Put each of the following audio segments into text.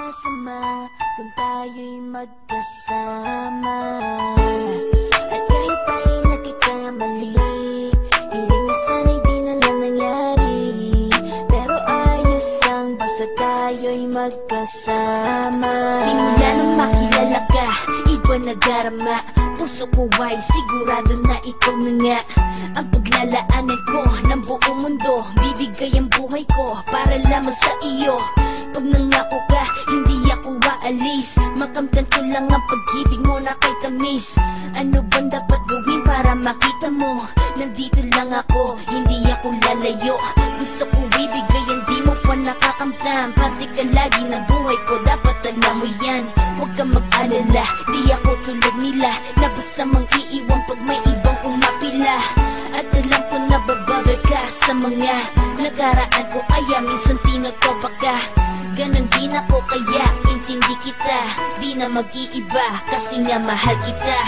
Kung tayo'y magkasama. At kahit tayo'y nagkakamali Hiling na sana'y di na lang nangyari. Pero ayos ang basta tayo'y magkasama. Simula nang makilala ka, iba na darama Puso ko ay sigurado na ikaw na nga. Ang paglalaanan ko buong mundo Bibigay ang buhay ko para lamang sa iyo. Pag nangako ka, hindi ako aalis. Makamtan ko lang ang pag-ibig mo na kay tamis. Ano bang dapat gawin para makita mo? Nandito lang ako, hindi ako lalayo. Gusto ko ibigay ang di mo pa nakakamtan. Parte ka lagi ng buhay ko, dapat alam mo yan. Huwag kang mag-alala, di ako tulad nila Na basta mang iiwan pag may sa mga Nakaraan ko. Kaya minsan tinotoba ka Ganon din ako. Kaya intindi kita Di na mag-iiba kasi nga mahal kita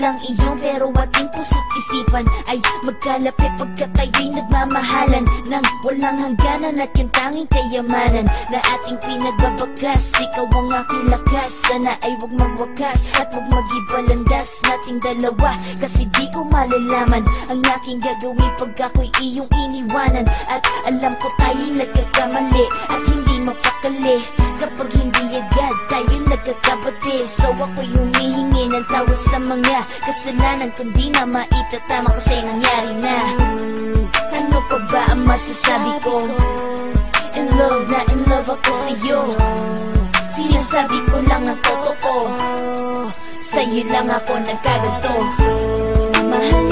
lang iyon pero ating puso't isipan Ay magkalapit pagka tayo'y nagmamahalan Nang walang hangganan at yung tanging kayamanan Na ating pinagbabagas Ikaw ang aking lakas Sana ay wag magwakas At wag magibalandas nating dalawa Kasi di ko malalaman Ang aking gagawin pag ako'y iyong iniwanan At alam ko tayo'y nagkakamali At hindi mapakali Kapag hindi agad tayo nagkakabati. So ako'y humihingi ng tawad sa mga kasalanan Kundi na maitatama kasi nangyari na. Ano pa ba ang masasabi ko? In love na in love ako sa'yo. Sinasabi ko lang ang totoo. Sa'yo lang ako nagkaganto. Mahalin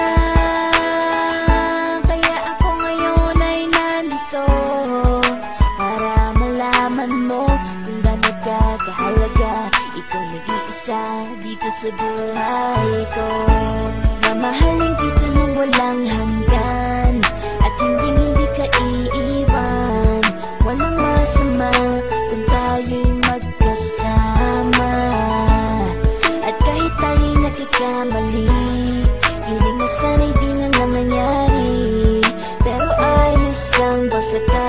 sa buhay ko Mamahalin kita ng walang hanggan At hindi hindi ka iiwan. Walang masama kung tayo'y magkasama. At kahit tayo'y nakikamali Hiling na sana'y di na lang nangyari. Pero ayos ang basta